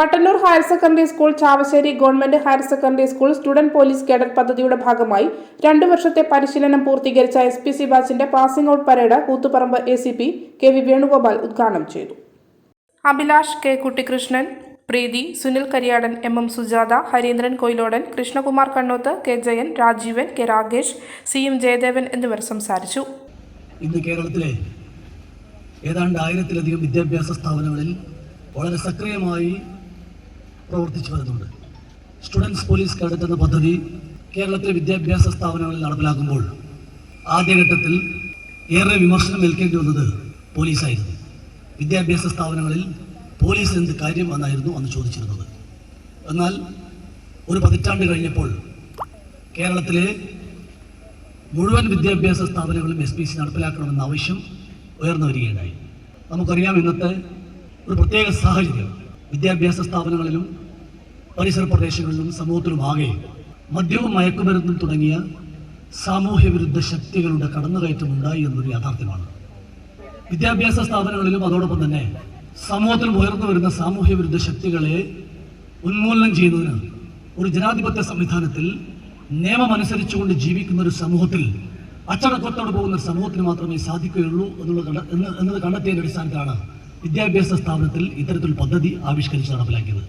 Mattannur higher secondary school Chavassery government higher secondary school student police cadet പദ്ധതിയുടെ ഭാഗമായി രണ്ടു വർഷത്തെ പരിശീലനം പൂർത്തീകരിച്ച എസ് പി സി ബാച്ചിന്റെ passing out parade Koothuparamba A C P K V Venugopal ഉദ്ഘാടനം ചെയ്തു. Abhilash K Kuttikrishnan Preethi Sunil Kariyadan M M Sujatha Harindran Koyilodan Krishnakumar Kannoth K Jayan Rajeevan K Rakesh C M Jayadevan എന്നിവർ സംസാരിച്ചു. ഇന്ന് കേരളത്തിലെ ഏതാണ്ട് ആയിരത്തിലധികം വിദ്യാഭ്യാസ സ്ഥാപനങ്ങളിൽ വളരെ സക്രിയമായി പ്രവർത്തിച്ചു വരുന്നുണ്ട്. സ്റ്റുഡൻസ് പോലീസ് കേഡറ്റ് എന്ന പദ്ധതി കേരളത്തിലെ വിദ്യാഭ്യാസ സ്ഥാപനങ്ങളിൽ നടപ്പിലാക്കുമ്പോൾ ആദ്യഘട്ടത്തിൽ ഏറെ വിമർശനം ഏൽക്കേണ്ടി വന്നത് പോലീസായിരുന്നു. വിദ്യാഭ്യാസ സ്ഥാപനങ്ങളിൽ പോലീസ് എന്ത് കാര്യം എന്നായിരുന്നു അന്ന് ചോദിച്ചിരുന്നത്. എന്നാൽ ഒരു പതിറ്റാണ്ട് കഴിഞ്ഞപ്പോൾ കേരളത്തിലെ മുഴുവൻ വിദ്യാഭ്യാസ സ്ഥാപനങ്ങളും എസ് പി സി നടപ്പിലാക്കണമെന്ന ആവശ്യം ഉയർന്നു വരികയുണ്ടായി. നമുക്കറിയാം ഇന്നത്തെ ഒരു പ്രത്യേക സാഹചര്യം. വിദ്യാഭ്യാസ സ്ഥാപനങ്ങളിലും പരിസര പ്രദേശങ്ങളിലും സമൂഹത്തിലുമാകെ മദ്യവും മയക്കുമരുന്നും തുടങ്ങിയ സാമൂഹ്യ വിരുദ്ധ ശക്തികളുടെ കടന്നുകയറ്റം ഉണ്ടായി എന്നൊരു യാഥാർത്ഥ്യമാണ്. വിദ്യാഭ്യാസ സ്ഥാപനങ്ങളിലും അതോടൊപ്പം തന്നെ സമൂഹത്തിൽ ഉയർന്നു വരുന്ന സാമൂഹ്യ വിരുദ്ധ ശക്തികളെ ഉന്മൂലനം ചെയ്യുന്നതിന് ഒരു ജനാധിപത്യ സംവിധാനത്തിൽ നിയമമനുസരിച്ചുകൊണ്ട് ജീവിക്കുന്ന ഒരു സമൂഹത്തിൽ അച്ചടക്കത്തോട് പോകുന്ന ഒരു സമൂഹത്തിന് മാത്രമേ സാധിക്കുകയുള്ളൂ എന്നുള്ള എന്നത് കണ്ടെത്തിയതിന്റെ അടിസ്ഥാനത്തിലാണ് വിദ്യാഭ്യാസ സ്ഥാപനത്തിൽ ഇത്തരത്തിൽ പദ്ധതി ആവിഷ്കരിച്ച് നടപ്പിലാക്കിയത്.